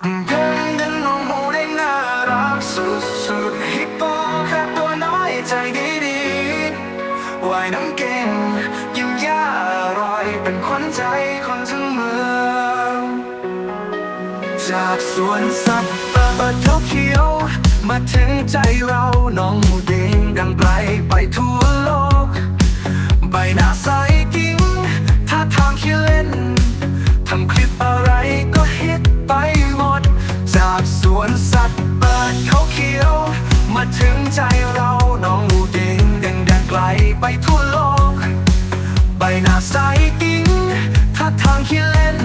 เดินเดินน้องหมูได้น่ารักสุดสุดฮิปโปแค่ตัวน้อยใจดีดีๆว่ายน้ำเก่งยิ้มย่าอร่อยเป็นขวัญใจคนทั้งเมืองจากสวนสัตว์เปิดเท่าเขียว มาถึงใจเราน้องหมูเด้งดังไกลไปทั่ว เราน้องดูเด้งดังดังไกลไปทั่วโลก ใบหน้าใสกิ้งท่าทางขี้เล่น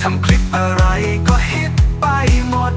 ทำคลิปอะไรก็ฮิตไปหมด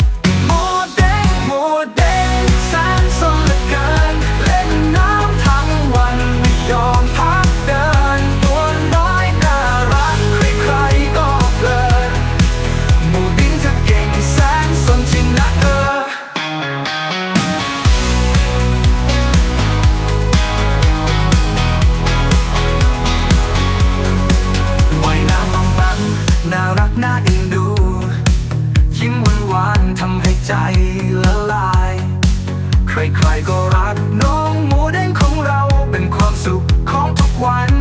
ใครๆก็รัก น้องหมูเด้งของเราเป็นความสุขของทุกวัน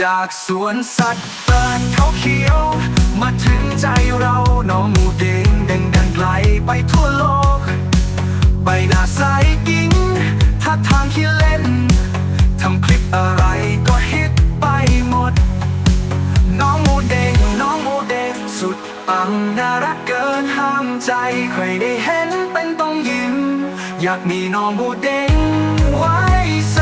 จากสวนสัตว์เปิดเขาเขียว มาถึงใจเราน้องหมูเด้งดังดังไกลไปทั่วโลกใบหน้าใสกิ้งท่าทางขี้เล่นทำคลิปอะไรก็ฮิตไปหมด น้องโมเดงน้องโมเดงสุดปังน่ารักเกินห้ามใจใครได้เห็น อยากมีน้องโมเดงไว้ส